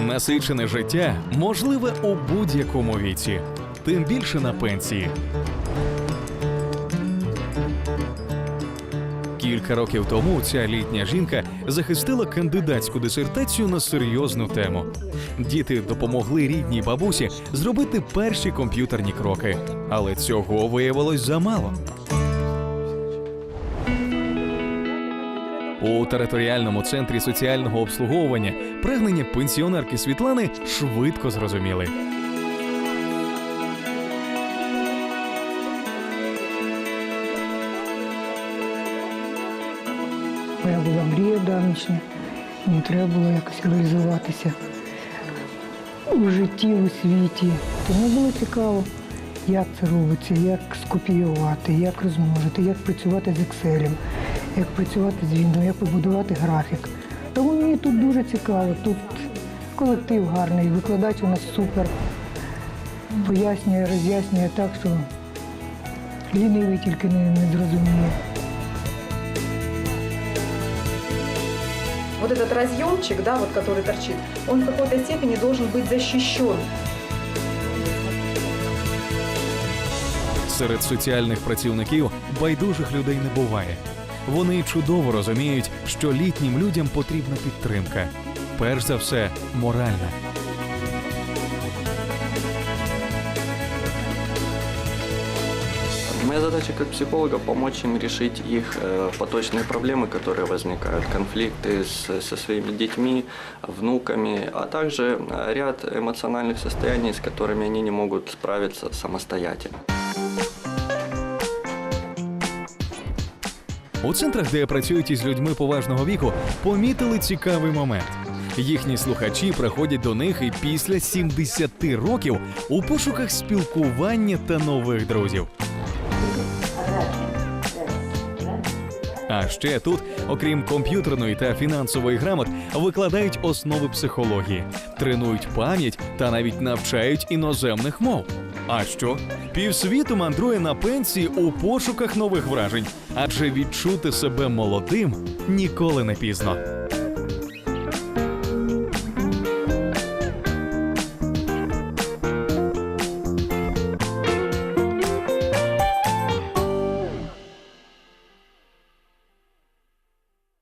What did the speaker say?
Насичене життя можливе у будь-якому віці, тим більше на пенсії. Кілька років тому ця літня жінка захистила кандидатську дисертацію на серйозну тему. Діти допомогли рідній бабусі зробити перші комп'ютерні кроки, але цього виявилось замало. У територіальному центрі соціального обслуговування прагнення пенсіонерки Світлани швидко зрозуміли. Моя була мрія давнішня, мені треба було якось реалізуватися у житті, у світі. Тому було цікаво, як це робиться, як скопіювати, як розмножити, як працювати з Excel, як працювати з Windows, як побудувати графік. Тому мені тут дуже цікаво. Тут колектив гарний, викладач у нас супер. Пояснює, роз'яснює так, що лінивий тільки не, не зрозуміє. Вот этот разъемчик, да, вот который торчит, он в какой-то степени должен быть защищен. Серед соціальних працівників байдужих людей не буває. Вони чудово розуміють, що літнім людям потрібна підтримка. Перш за все, моральна. Моя задача как психолога помочь им решить их э, поточные проблемы, которые возникают, конфликты с- со своими детьми, внуками, а также э, ряд эмоциональных состояний, с которыми они не могут справиться самостоятельно. У центрах, де працюють із людьми поважного віку, помітили цікавий момент. Їхні слухачі приходять до них і після 70 років у пошуках спілкування та нових друзів. А ще тут, окрім комп'ютерної та фінансової грамот, викладають основи психології, тренують пам'ять та навіть навчають іноземних мов. А що? Півсвіту мандрує на пенсії у пошуках нових вражень, адже відчути себе молодим ніколи не пізно.